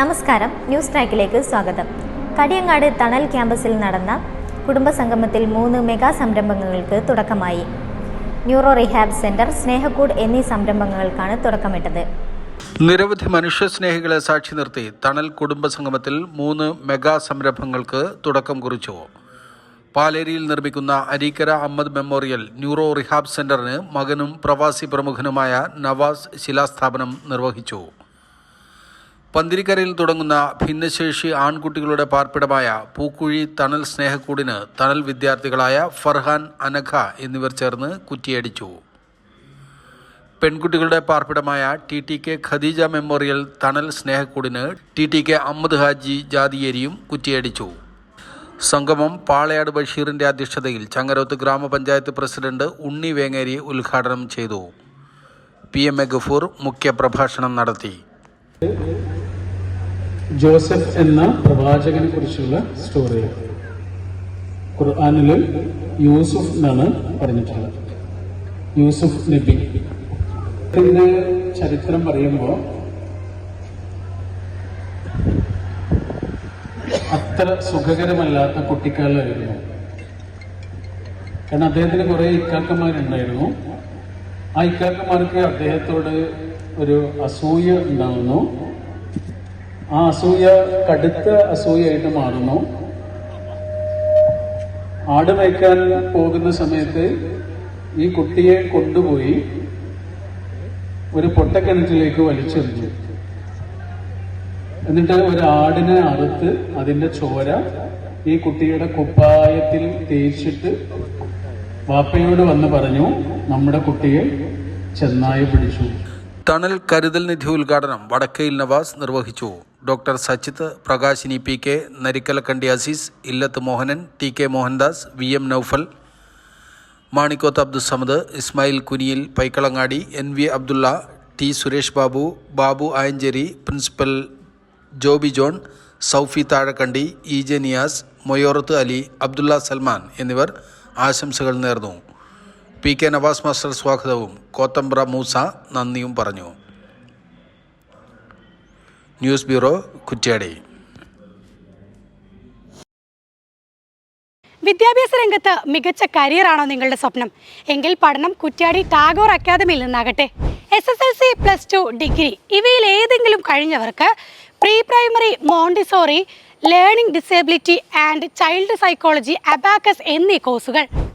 നമസ്കാരം. ന്യൂസ് ട്രാക്കിലേക്ക് സ്വാഗതം. കടിയങ്ങാട് തണൽ ക്യാമ്പസിൽ നടന്ന കുടുംബസംഗമത്തിൽ മൂന്ന് മെഗാ സംരംഭങ്ങൾക്ക് തുടക്കമായി. ന്യൂറോ റിഹാബ് സെന്റർ സ്നേഹക്കൂട് എന്നീ സംരംഭങ്ങൾക്കാണ് തുടക്കമിട്ടത്. നിരവധി മനുഷ്യസ്നേഹികളെ സാക്ഷി നിർത്തി തണൽ കുടുംബസംഗമത്തിൽ മൂന്ന് മെഗാ സംരംഭങ്ങൾക്ക് തുടക്കം കുറിച്ചു. പാലേരിയിൽ നിർമ്മിക്കുന്ന Areekkara Ahammad memorial neuro rehab സെന്ററിന് മകനും പ്രവാസി പ്രമുഖനുമായ നവാസ് ശിലാസ്ഥാപനം നിർവഹിച്ചു. പന്തിരിക്കരയിൽ തുടങ്ങുന്ന ഭിന്നശേഷി ആൺകുട്ടികളുടെ പാർപ്പിടമായ പൂക്കുഴി തണൽ സ്നേഹക്കൂടിന് തണൽ വിദ്യാർത്ഥികളായ ഫർഹാൻ അനഖ എന്നിവർ ചേർന്ന് കുറ്റിയടിച്ചു. പെൺകുട്ടികളുടെ പാർപ്പിടമായ T T K Khadeeja memorial Thanal സ്നേഹക്കൂടിന് T T K Ahammad Haji ജാതിയേരിയും കുറ്റിയടിച്ചു. സംഗമം പാളയാട് ബഷീറിന്റെ അധ്യക്ഷതയിൽ ചങ്ങരോത്ത് ഗ്രാമപഞ്ചായത്ത് പ്രസിഡന്റ് ഉണ്ണി വേങ്ങേരി ഉദ്ഘാടനം ചെയ്തു. പി എം എ ഗഫൂർ മുഖ്യപ്രഭാഷണം നടത്തി. ജോസഫ് എന്ന പ്രവാചകനെ കുറിച്ചുള്ള സ്റ്റോറി ഖുർആാനിൽ യൂസുഫ് എന്നാണ് പറഞ്ഞിട്ടുള്ളത്. യൂസുഫ് നബി. ഇതിന്റെ ചരിത്രം പറയുമ്പോൾ അത്ര സുഖകരമല്ലാത്ത കുട്ടിക്കാലമായിരുന്നു. കാരണം അദ്ദേഹത്തിന് കുറെ ഇക്കാക്കന്മാരുണ്ടായിരുന്നു. ആ ഇക്കാക്കന്മാർക്ക് അദ്ദേഹത്തോട് ഒരു അസൂയ ഉണ്ടാവുന്നു. ആ അസൂയ കടുത്ത അസൂയായിട്ട് മാറുന്നു. ആട് മേയ്ക്കാൻ പോകുന്ന സമയത്ത് ഈ കുട്ടിയെ കൊണ്ടുപോയി ഒരു പൊട്ടക്കിണറ്റിലേക്ക് വലിച്ചെറിഞ്ഞു. എന്നിട്ട് ഒരു ആടിനെ അറുത്ത് അതിന്റെ ചോര ഈ കുട്ടിയുടെ കുപ്പായത്തിൽ തേച്ചിട്ട് വാപ്പയോട് വന്ന് പറഞ്ഞു നമ്മുടെ കുട്ടിയെ ചെന്നായി പിടിച്ചു. തണൽ കരുതൽ നിധി ഉദ്ഘാടനം വടക്കയിൽ നവാസ് നിർവഹിച്ചു. Doctor Sachith Prakashini P K Narikkalakkandi Azeez Illath Mohanan T K Mohandas V M Noufal Manikkoth Abdussamad Ismail Kuniyil Paikkalangadi N V Abdulla T Suresh Babu Babu Ayancheri principal Joby John Saufi Thazhakandi E J Niyas Moyorath Ali Abdulla Salman എന്നിവർ ആശംസകൾ നേർന്നു. P K Nawaz master സ്വാഗതവും. കോത്തമ്പ്ര മൂസ നന്ദിയും പറഞ്ഞു. News bureau Kuttiadi. വിദ്യാഭ്യാസ രംഗത്ത് മികച്ച കരിയറാണോ നിങ്ങളുടെ സ്വപ്നം? എങ്കിൽ പഠനം കുറ്റ്യാടി ടാഗോർ അക്കാദമിയിൽ നിന്നാകട്ടെ. S S L C plus two degree. ഇവയിൽ ഏതെങ്കിലും കഴിഞ്ഞവർക്ക് pre primary Montessori learning disability and child psychology abacus എന്നീ കോഴ്സുകൾ